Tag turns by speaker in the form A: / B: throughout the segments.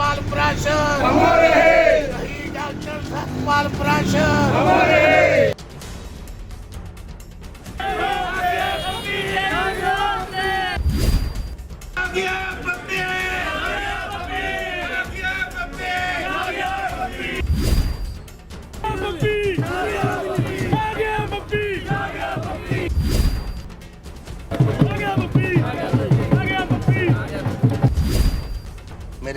A: सतपाल प्राशर
B: हमारे हैं
A: शहीद डॉक्टर सतपाल प्राशर
B: हमारे हैं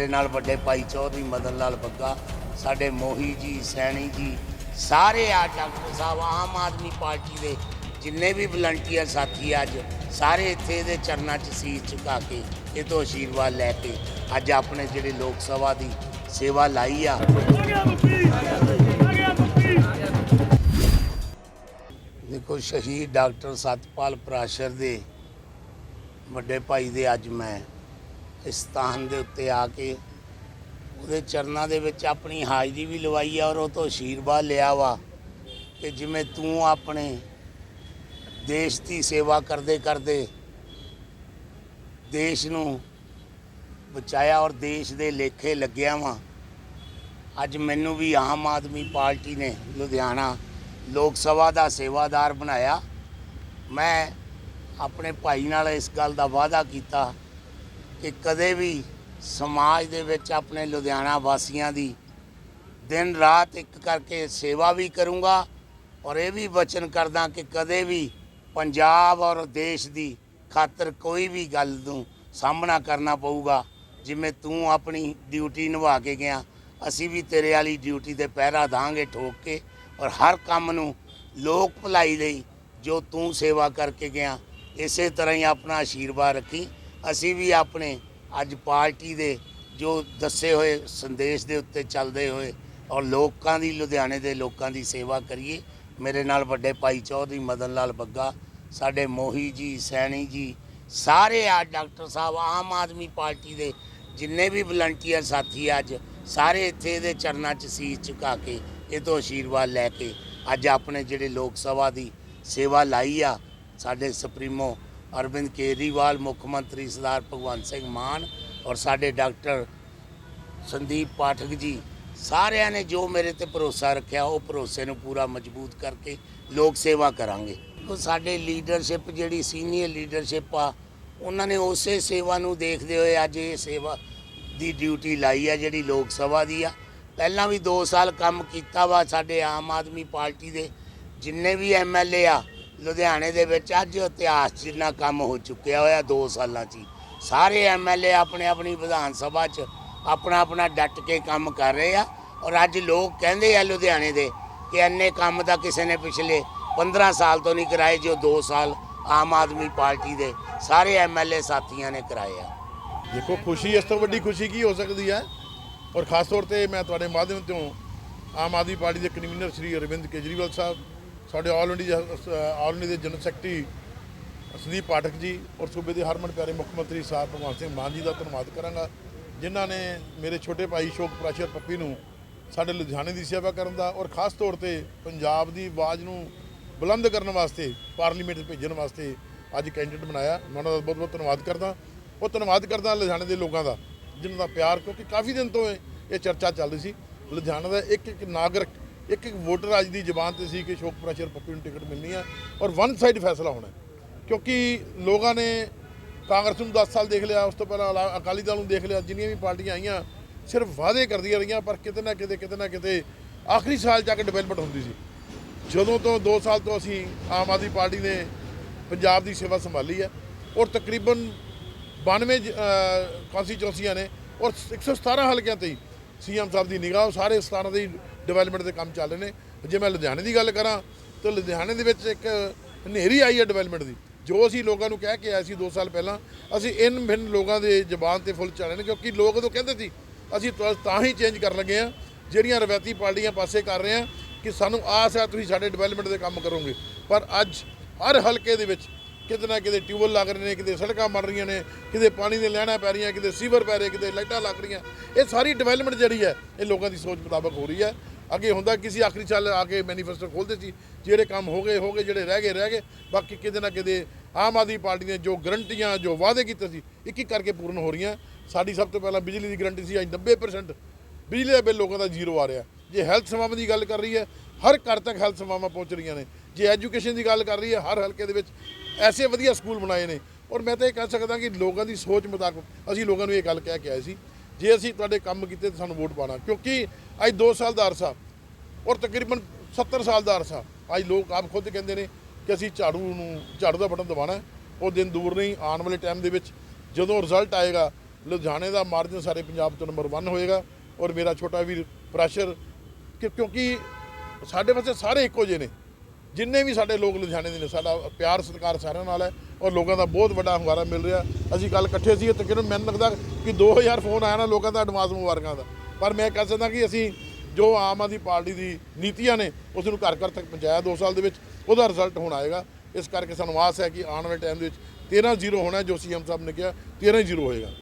A: ਮੇਰੇ ਨਾਲ ਵੱਡੇ ਭਾਈ ਚੌਧਰੀ ਮਦਨ ਲਾਲ ਬੱਗਾ, ਸਾਡੇ ਮੋਹੀ ਜੀ, ਸੈਣੀ ਜੀ, ਸਾਰੇ ਆ ਡਾਕਟਰ ਸਾਹਿਬ, ਆਮ ਆਦਮੀ ਪਾਰਟੀ ਦੇ ਜਿੰਨੇ ਵੀ ਵਲੰਟੀਅਰ ਸਾਥੀ ਅੱਜ, ਸਾਰੇ ਇੱਥੇ ਇਹਦੇ ਚਰਨਾਂ 'ਚ ਸੀਸ ਝੁਕਾ ਕੇ ਇਹ ਤੋਂ ਆਸ਼ੀਰਵਾਦ ਲੈ ਕੇ ਅੱਜ ਆਪਣੇ ਜਿਹੜੇ ਲੋਕ ਸਭਾ ਦੀ ਸੇਵਾ ਲਾਈ ਆ। ਦੇਖੋ ਸ਼ਹੀਦ ਡਾਕਟਰ ਸਤਪਾਲ ਪ੍ਰਾਸ਼ਰ ਦੇ ਵੱਡੇ ਭਾਈ ਦੇ ਅੱਜ ਮੈਂ ਇਸ ਸਥਾਨ ਦੇ ਉੱਤੇ ਆ ਕੇ ਉਹਦੇ ਚਰਨਾਂ ਦੇ ਵਿੱਚ ਆਪਣੀ ਹਾਜ਼ਰੀ ਵੀ ਲਵਾਈ ਆ ਔਰ ਉਹ ਤੋਂ ਆਸ਼ੀਰਵਾਦ ਲਿਆ ਵਾ ਕਿ ਜਿਵੇਂ ਤੂੰ ਆਪਣੇ ਦੇਸ਼ ਦੀ ਸੇਵਾ ਕਰਦੇ ਕਰਦੇ ਦੇਸ਼ ਨੂੰ ਬਚਾਇਆ ਔਰ ਦੇਸ਼ ਦੇ ਲੇਖੇ ਲੱਗਿਆ ਵਾ। ਅੱਜ ਮੈਨੂੰ ਵੀ ਆਮ ਆਦਮੀ ਪਾਰਟੀ ਨੇ ਲੁਧਿਆਣਾ ਲੋਕ ਸਭਾ ਦਾ ਸੇਵਾਦਾਰ ਬਣਾਇਆ। ਮੈਂ ਆਪਣੇ ਭਾਈ ਨਾਲ ਇਸ ਗੱਲ ਦਾ ਵਾਅਦਾ ਕੀਤਾ ਕਿ ਕਦੇ ਵੀ ਸਮਾਜ ਦੇ ਵਿੱਚ ਆਪਣੇ ਲੁਧਿਆਣਾ ਵਾਸੀਆਂ ਦੀ ਦਿਨ ਰਾਤ ਇੱਕ ਕਰਕੇ ਸੇਵਾ ਵੀ ਕਰੂੰਗਾ ਔਰ ਇਹ ਵੀ ਵਚਨ ਕਰਦਾ ਕਿ ਕਦੇ ਵੀ ਪੰਜਾਬ ਔਰ ਦੇਸ਼ ਦੀ ਖਾਤਰ ਕੋਈ ਵੀ ਗੱਲ ਨੂੰ ਸਾਹਮਣਾ ਕਰਨਾ ਪਊਗਾ। ਜਿਵੇਂ ਤੂੰ ਆਪਣੀ ਡਿਊਟੀ ਨਿਭਾ ਕੇ ਗਿਆ, ਅਸੀਂ ਵੀ ਤੇਰੇ ਵਾਲੀ ਡਿਊਟੀ ਤੇ ਪਹਿਰਾ ਦਾਂਗੇ ਠੋਕ ਕੇ ਔਰ ਹਰ ਕੰਮ ਨੂੰ ਲੋਕ ਭਲਾਈ ਲਈ ਜੋ ਤੂੰ ਸੇਵਾ ਕਰਕੇ ਗਿਆ, ਇਸੇ ਤਰ੍ਹਾਂ ਹੀ ਆਪਣਾ ਆਸ਼ੀਰਵਾਦ ਰੱਖੀ। ਅਸੀਂ ਵੀ ਆਪਣੇ ਅੱਜ ਪਾਰਟੀ ਦੇ ਜੋ ਦੱਸੇ ਹੋਏ ਸੰਦੇਸ਼ ਦੇ ਉੱਤੇ ਚੱਲਦੇ ਹੋਏ ਔਰ ਲੋਕਾਂ ਦੀ, ਲੁਧਿਆਣੇ ਦੇ ਲੋਕਾਂ ਦੀ ਸੇਵਾ ਕਰੀਏ, ਮੇਰੇ ਨਾਲ ਵੱਡੇ ਭਾਈ ਚੌਧਰੀ ਮਦਨ ਲਾਲ ਬੱਗਾ, ਸਾਡੇ ਮੋਹੀ ਜੀ, ਸੈਣੀ ਜੀ, ਸਾਰੇ ਆ ਡਾਕਟਰ ਸਾਹਿਬ, ਆਮ ਆਦਮੀ ਪਾਰਟੀ ਦੇ ਜਿੰਨੇ ਵੀ ਵਲੰਟੀਅਰ ਸਾਥੀ ਅੱਜ ਸਾਰੇ ਇੱਥੇ ਇਹਦੇ ਚਰਨਾਂ 'ਚ ਸੀਸ ਝੁਕਾ ਕੇ ਇਹ ਤੋਂ ਆਸ਼ੀਰਵਾਦ ਲੈ ਕੇ ਅੱਜ ਆਪਣੇ ਜਿਹੜੇ ਲੋਕ ਸਭਾ ਦੀ ਸੇਵਾ ਲਾਈ ਆ, ਸਾਡੇ ਸੁਪਰੀਮੋ ਅਰਵਿੰਦ ਕੇਜਰੀਵਾਲ, ਮੁੱਖ ਮੰਤਰੀ ਸਰਦਾਰ ਭਗਵੰਤ ਸਿੰਘ ਮਾਨ ਔਰ ਸਾਡੇ ਡਾਕਟਰ ਸੰਦੀਪ ਪਾਠਕ ਜੀ, ਸਾਰਿਆਂ ਨੇ ਜੋ ਮੇਰੇ ਤੇ ਭਰੋਸਾ ਰੱਖਿਆ, ਉਹ ਭਰੋਸੇ ਨੂੰ ਪੂਰਾ ਮਜ਼ਬੂਤ ਕਰਕੇ ਲੋਕ ਸੇਵਾ ਕਰਾਂਗੇ। ਉਹ ਸਾਡੇ ਲੀਡਰਸ਼ਿਪ ਜਿਹੜੀ ਸੀਨੀਅਰ ਲੀਡਰਸ਼ਿਪ ਆ, ਉਹਨਾਂ ਨੇ ਉਸੇ ਸੇਵਾ ਨੂੰ ਦੇਖਦੇ ਹੋਏ ਅੱਜ ਇਹ ਸੇਵਾ ਦੀ ਡਿਊਟੀ ਲਾਈ ਆ, ਜਿਹੜੀ ਲੋਕ ਸਭਾ ਦੀ ਆ। ਪਹਿਲਾਂ ਵੀ 2 ਸਾਲ ਕੰਮ ਕੀਤਾ ਵਾ ਸਾਡੇ ਆਮ ਆਦਮੀ ਪਾਰਟੀ ਦੇ, ਜਿੰਨੇ ਵੀ ਐਮਐਲਏ ਆ ਲੁਧਿਆਣੇ ਦੇ ਵਿੱਚ ਅੱਜ ਇਤਿਹਾਸ ਜਿੰਨਾ ਕੰਮ ਹੋ ਚੁੱਕਿਆ ਹੋਇਆ 2 ਸਾਲਾਂ 'ਚ ਹੀ। ਸਾਰੇ ਐਮਐਲਏ ਆਪਣੇ ਆਪਣੀ ਵਿਧਾਨ ਸਭਾ 'ਚ ਆਪਣਾ ਆਪਣਾ ਡਟ ਕੇ ਕੰਮ ਕਰ ਰਹੇ ਆ ਔਰ ਅੱਜ ਲੋਕ ਕਹਿੰਦੇ ਆ ਲੁਧਿਆਣੇ ਦੇ ਕਿ ਇੰਨੇ ਕੰਮ ਤਾਂ ਕਿਸੇ ਨੇ ਪਿਛਲੇ 15 ਸਾਲ ਤੋਂ ਨਹੀਂ ਕਰਾਏ, ਜੋ 2 ਸਾਲ ਆਮ ਆਦਮੀ ਪਾਰਟੀ ਦੇ ਸਾਰੇ ਐਮਐਲਏ ਸਾਥੀਆਂ ਨੇ ਕਰਾਏ ਆ
C: ਦੇਖੋ, ਖੁਸ਼ੀ ਇਸ ਤੋਂ ਵੱਡੀ ਖੁਸ਼ੀ ਕੀ ਹੋ ਸਕਦੀ ਹੈ ਔਰ ਖਾਸ ਤੌਰ ਤੇ ਮੈਂ ਤੁਹਾਡੇ ਮਾਧਿਅਮ ਤੋਂ ਆਮ ਆਦਮੀ ਪਾਰਟੀ ਦੇ ਕਨਵੀਨਰ ਸ਼੍ਰੀ ਅਰਵਿੰਦ ਕੇਜਰੀਵਾਲ ਸਾਹਿਬ ਸਾਡੇ ਆਲ ਇੰਡੀਆ ਆਲ ਇੰਡੀਆ ਦੇ ਜਨਰਲ ਸੈਕਟਰੀ ਸੰਦੀਪ ਪਾਠਕ ਜੀ ਔਰ ਸੂਬੇ ਦੇ ਹਰਮਨ ਪਿਆਰੇ ਮੁੱਖ ਮੰਤਰੀ ਸਾਹਿਬ ਭਗਵੰਤ ਸਿੰਘ ਮਾਨ ਜੀ ਦਾ ਧੰਨਵਾਦ ਕਰਾਂਗਾ, ਜਿਨ੍ਹਾਂ ਨੇ ਮੇਰੇ ਛੋਟੇ ਭਾਈ ਸ਼ੋਕ ਪ੍ਰਾਸ਼ਰ ਪੱਪੀ ਨੂੰ ਸਾਡੇ ਲੁਧਿਆਣੇ ਦੀ ਸੇਵਾ ਕਰਨ ਦਾ ਔਰ ਖਾਸ ਤੌਰ ਤੇ ਪੰਜਾਬ ਦੀ ਆਵਾਜ਼ ਨੂੰ ਬੁਲੰਦ ਕਰਨ ਵਾਸਤੇ, ਪਾਰਲੀਮੈਂਟ ਭੇਜਣ ਵਾਸਤੇ ਅੱਜ ਕੈਂਡੀਡੇਟ ਬਣਾਇਆ। ਮੈਂ ਉਹਨਾਂ ਦਾ ਬਹੁਤ ਬਹੁਤ ਧੰਨਵਾਦ ਕਰਦਾ। ਉਹ ਧੰਨਵਾਦ ਕਰਦਾ ਲੁਧਿਆਣੇ ਦੇ ਲੋਕਾਂ ਦਾ, ਜਿਨ੍ਹਾਂ ਦਾ ਪਿਆਰ, ਕਿਉਂਕਿ ਕਾਫੀ ਦਿਨ ਤੋਂ ਇਹ ਚਰਚਾ ਚੱਲ ਰਹੀ ਸੀ। ਲੁਧਿਆਣਾ ਦਾ ਇੱਕ ਇੱਕ ਨਾਗਰਿਕ ਇੱਕ ਇੱਕ ਵੋਟਰ ਅੱਜ ਦੀ ਜ਼ਬਾਨ ਤੇ ਸੀ ਕਿ ਸ਼ੋਕ ਪ੍ਰੈਸ਼ਰ ਪੱਪੀ ਨੂੰ ਟਿਕਟ ਮਿਲਣੀ ਹੈ ਔਰ ਵਨ ਸਾਈਡ ਫੈਸਲਾ ਹੋਣਾ ਕਿਉਂਕਿ ਲੋਕਾਂ ਨੇ ਕਾਂਗਰਸ ਨੂੰ 10 ਸਾਲ ਦੇਖ ਲਿਆ, ਉਸ ਤੋਂ ਪਹਿਲਾਂ ਅਲਾ- ਅਕਾਲੀ ਦਲ ਨੂੰ ਦੇਖ ਲਿਆ, ਜਿੰਨੀਆਂ ਵੀ ਪਾਰਟੀਆਂ ਆਈਆਂ, ਸਿਰਫ ਵਾਅਦੇ ਕਰਦੀਆਂ ਰਹੀਆਂ, ਪਰ ਕਿਤੇ ਨਾ ਕਿਤੇ ਕਿਤੇ ਨਾ ਕਿਤੇ ਆਖਰੀ ਸਾਲ ਜਾ ਕੇ ਡਿਵੈਲਪਮੈਂਟ ਹੁੰਦੀ ਸੀ। ਜਦੋਂ ਤੋਂ 2 ਸਾਲ ਤੋਂ ਅਸੀਂ ਆਮ ਆਦਮੀ ਪਾਰਟੀ ਨੇ ਪੰਜਾਬ ਦੀ ਸੇਵਾ ਸੰਭਾਲੀ ਹੈ ਔਰ ਤਕਰੀਬਨ 92 ਕੌਂਸਟੀਚੁਐਂਸੀਆਂ ਨੇ ਔਰ 117 ਹਲਕਿਆਂ ਤੇ ਹੀ ਸੀਐਮ ਸਾਹਿਬ ਦੀ ਨਿਗਾਹ, ਉਹ ਸਾਰੇ ਸਥਾਨਾਂ ਦੇ ਡਿਵੈਲਪਮੈਂਟ ਦੇ ਕੰਮ ਚੱਲ ਰਹੇ ਨੇ। ਜੇ ਮੈਂ ਲੁਧਿਆਣੇ ਦੀ ਗੱਲ ਕਰਾਂ, ਤਾਂ ਲੁਧਿਆਣੇ ਦੇ ਵਿੱਚ ਇੱਕ ਹਨੇਰੀ ਆਈ ਹੈ ਡਿਵੈਲਪਮੈਂਟ ਦੀ, ਜੋ ਅਸੀਂ ਲੋਕਾਂ ਨੂੰ ਕਹਿ ਕੇ ਆਏ ਸੀ 2 ਸਾਲ ਪਹਿਲਾਂ। ਅਸੀਂ ਇਨ ਭਿੰਨ ਲੋਕਾਂ ਦੇ ਜ਼ਬਾਨ ਤੇ ਫੁੱਲ ਚੱਲ ਰਹੇ ਨੇ, ਕਿਉਂਕਿ ਲੋਕ ਉਦੋਂ ਕਹਿੰਦੇ ਸੀ, ਅਸੀਂ ਤਾਂ ਤਾਂ ਹੀ ਚੇਂਜ ਕਰਨ ਲੱਗੇ ਆ ਜਿਹੜੀਆਂ ਰਵਾਇਤੀ ਪਾਰਟੀਆਂ ਪਾਸੇ ਕਰ ਰਹੇ ਆ ਕਿ ਸਾਨੂੰ ਆਸ ਹੈ ਤੁਸੀਂ ਸਾਡੇ ਡਿਵੈਲਪਮੈਂਟ ਦੇ ਕੰਮ ਕਰੋਗੇ। ਪਰ ਅੱਜ ਹਰ ਹਲਕੇ ਦੇ ਵਿੱਚ ਕਿਤੇ ਨਾ ਕਿਤੇ ਟਿਊਬਲ ਲੱਗ ਰਹੇ ਨੇ, ਕਿਤੇ ਸੜਕਾਂ ਬਣ ਰਹੀਆਂ ਨੇ, ਕਿਤੇ ਪਾਣੀ ਦੇ ਲੈਣਾ ਪੈ ਰਹੀਆਂ, ਕਿਤੇ ਸੀਵਰ ਪੈ ਰਹੇ, ਕਿਤੇ ਲਾਈਟਾਂ ਲੱਗ ਰਹੀਆਂ। ਇਹ ਸਾਰੀ ਡਿਵੈਲਪਮੈਂਟ ਜਿਹੜੀ ਹੈ, ਇਹ ਲੋਕਾਂ ਦੀ ਸੋਚ ਮੁਤਾਬਕ ਹੋ ਰਹੀ ਹੈ। ਅੱਗੇ ਹੁੰਦਾ ਕਿਸੇ ਆਖਰੀ ਸਾਲ ਆ ਕੇ ਮੈਨੀਫੈਸਟੋ ਖੋਲਦੇ ਸੀ, ਜਿਹੜੇ ਕੰਮ ਹੋ ਗਏ ਹੋ ਗਏ, ਜਿਹੜੇ ਰਹਿ ਗਏ ਰਹਿ ਗਏ, ਬਾਕੀ ਕਿਤੇ ਨਾ ਕਿਤੇ ਆਮ ਆਦਮੀ ਪਾਰਟੀ ਨੇ ਜੋ ਗਰੰਟੀਆਂ, ਜੋ ਵਾਅਦੇ ਕੀਤੇ ਸੀ, ਇੱਕ ਇੱਕ ਕਰਕੇ ਪੂਰਨ ਹੋ ਰਹੀਆਂ। ਸਾਡੀ ਸਭ ਤੋਂ ਪਹਿਲਾਂ ਬਿਜਲੀ ਦੀ ਗਰੰਟੀ ਸੀ, ਅੱਜ 90% ਬਿਜਲੀ ਦਾ ਬਿੱਲ ਲੋਕਾਂ ਦਾ ਜ਼ੀਰੋ ਆ ਰਿਹਾ। ਜੇ ਹੈਲਥ ਸੇਵਾਵਾਂ ਦੀ ਗੱਲ ਕਰ ਰਹੀ ਹੈ, ਹਰ ਘਰ ਤੱਕ ਹੈਲਥ ਸੇਵਾਵਾਂ ਪਹੁੰਚ ਰਹੀਆਂ ਨੇ। ਜੇ ਐਜੂਕੇਸ਼ਨ ਦੀ ਗੱਲ ਕਰ ਰਹੀ ਹੈ, ਹਰ ਹਲਕੇ ਦੇ ਵਿੱਚ ਐਸੇ ਵਧੀਆ ਸਕੂਲ ਬਣਾਏ ਨੇ। ਔਰ ਮੈਂ ਤਾਂ ਇਹ ਕਹਿ ਸਕਦਾ ਕਿ ਲੋਕਾਂ ਦੀ ਸੋਚ ਮੁਤਾਬਕ ਅਸੀਂ ਲੋਕਾਂ ਨੂੰ ਇਹ ਗੱਲ ਕਹਿ ਕੇ ਆਏ ਸੀ ਜੇ ਅਸੀਂ ਤੁਹਾਡੇ ਕੰਮ ਕੀਤੇ ਤਾਂ ਸਾਨੂੰ ਵੋਟ ਪਾਣਾ ਕਿਉਂਕਿ ਅੱਜ 2 ਸਾਲ ਦਾ ਅਰਸਾ ਔਰ ਤਕਰੀਬਨ 70 ਸਾਲ ਦਾ ਅਰਸਾ। ਅੱਜ ਲੋਕ ਆਪ ਖੁਦ ਕਹਿੰਦੇ ਨੇ ਕਿ ਅਸੀਂ ਝਾੜੂ ਨੂੰ, ਝਾੜੂ ਦਾ ਬਟਨ ਦਬਾਣਾ ਉਹ ਦਿਨ ਦੂਰ ਨਹੀਂ, ਆਉਣ ਵਾਲੇ ਟਾਈਮ ਦੇ ਵਿੱਚ ਜਦੋਂ ਰਿਜ਼ਲਟ ਆਏਗਾ, ਲੁਧਿਆਣੇ ਦਾ ਮਾਰਜਨ ਸਾਰੇ ਪੰਜਾਬ ਤੋਂ ਨੰਬਰ 1 ਹੋਏਗਾ ਔਰ ਮੇਰਾ ਛੋਟਾ ਵੀਰ ਪ੍ਰੈਸ਼ਰ ਕਿ ਕਿਉਂਕਿ ਸਾਡੇ ਵਾਸਤੇ ਸਾਰੇ ਇੱਕੋ ਜਿਹੇ ਨੇ। ਜਿੰਨੇ ਵੀ ਸਾਡੇ ਲੋਕ ਲੁਧਿਆਣੇ ਦੇ ਨੇ ਸਾਡਾ ਪਿਆਰ ਸਤਿਕਾਰ ਸਾਰਿਆਂ ਨਾਲ ਹੈ ਔਰ ਲੋਕਾਂ ਦਾ ਬਹੁਤ ਵੱਡਾ ਹੁੰਗਾਰਾ ਮਿਲ ਰਿਹਾ। ਅਸੀਂ ਕੱਲ ਇਕੱਠੇ ਸੀ ਤਕਰੀਬਨ ਮੈਨੂੰ ਲੱਗਦਾ ਕਿ 2000 ਫੋਨ ਆਇਆ ਨਾ ਲੋਕਾਂ ਦਾ ਐਡਵਾਂਸ ਮੁਬਾਰਕਾਂ ਦਾ। ਪਰ ਮੈਂ ਕਹਿ ਸਕਦਾ ਕਿ ਅਸੀਂ ਜੋ ਆਮ ਆਦਮੀ ਪਾਰਟੀ ਦੀ ਨੀਤੀਆਂ ਨੇ ਉਸ ਨੂੰ ਘਰ ਘਰ ਤੱਕ ਪਹੁੰਚਾਇਆ 2 ਸਾਲ ਦੇ ਵਿੱਚ ਉਹਦਾ ਰਿਜ਼ਲਟ ਹੁਣ ਆਏਗਾ। ਇਸ ਕਰਕੇ ਸਾਨੂੰ ਆਸ ਹੈ ਕਿ ਆਉਣ ਵਾਲੇ ਟਾਈਮ ਦੇ ਵਿੱਚ 13 ਜ਼ੀਰੋ ਹੋਣਾ ਹੈ, ਜੋ ਸੀਐਮ ਸਾਹਿਬ ਨੇ ਕਿਹਾ 13 ਜ਼ੀਰੋ ਹੋਏਗਾ।